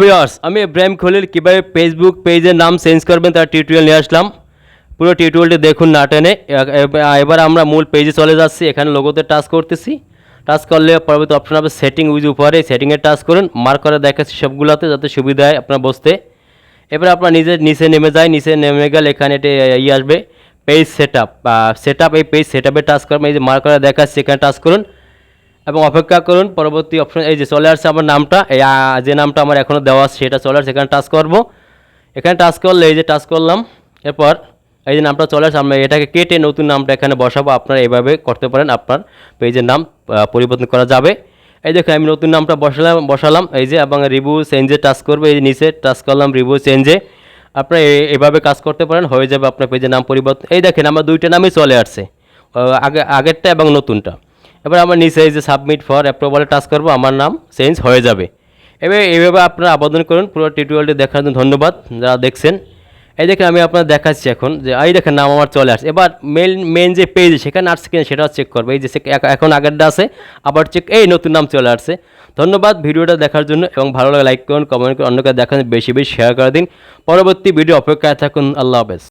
Viewers আমি ইব্রাহিম খলিল, কীভাবে Facebook পেজের নাম চেঞ্জ করবেন তার টিউটোরিয়াল নিয়ে আসলাম। পুরো টিউটোরিয়ালটি দেখুন না টেনে। এবার আমরা মূল পেজে চলে যাচ্ছি, এখানে লোগোতে টাচ করতেছি। টাচ করলে পরবর্তী অপশন হবে সেটিং উইজ উপরে। সেটিংয়ে টাচ করুন মার্ক করে দেখাচ্ছি সবগুলোতে, যাতে সুবিধা হয় আপনার বসতে। এবার আপনার নিজের নিচে নেমে যায় নিচে নেমে গেলে এখানে এটি ইয়ে আসবে page set up set up এই পেজ সেট আপে টাচ করবেন, এই যে মার্ক করে দেখাচ্ছি, এখানে টাচ করুন। এবং অপেক্ষা করুন, পরবর্তী অপশন এই যে চলে আসছে আমার নামটা, এই যে নামটা আমার এখনও দেওয়া আছে, সেটা চলে আসছে এখানে টাচ করব। এখানে টাচ করলে, এই যে টাচ করলাম, এরপর এই যে নামটা চলে আসছে আমরা এটাকে কেটে নতুন নামটা এখানে বসাবো, আপনারা এইভাবে করতে পারেন, আপনার পেজের নাম পরিবর্তন করা যাবে। এই দেখো আমি নতুন নামটা বসালাম বসালাম, এই যে, এবং রিভিউ চেঞ্জে টাচ করব, এই যে নিচে টাচ করলাম রিভিউ চেঞ্জে আপনারা এভাবে কাজ করতে পারেন, হয়ে যাবে আপনার পেজের নাম পরিবর্তন। এই দেখেন, আমার দুইটা নামই চলে আসছে আগে, আগেরটা এবং নতুনটা। এবার আমরা নিচে এই যে সাবমিট ফর অ্যাপ্রুভালে টাচ করব, আমার নাম চেঞ্জ হয়ে যাবে। এবার এইভাবে আপনারা আবেদন করুন, পুরো টিউটোরিয়ালটি দেখার জন্য ধন্যবাদ যারা দেখছেন। এই দেখেন আমি আপনার দেখাচ্ছি এখন যে, এই দেখেন নাম আমার চলে আসছে। এবার মেন মেন যে পেজ সেখানে আসছে কিনা সেটাও চেক করবে। এই যে এখন আগেরটা আছে, আবার চেক এই নতুন নাম চলে আসছে। ধন্যবাদ ভিডিওটা দেখার জন্য, এবং ভালো লাগে লাইক করুন কমেন্ট করুন, অন্যকে দেখান, বেশি বেশি শেয়ার করে দিন। পরবর্তী ভিডিও অপেক্ষায় থাকুন, আল্লাহ হাফেজ।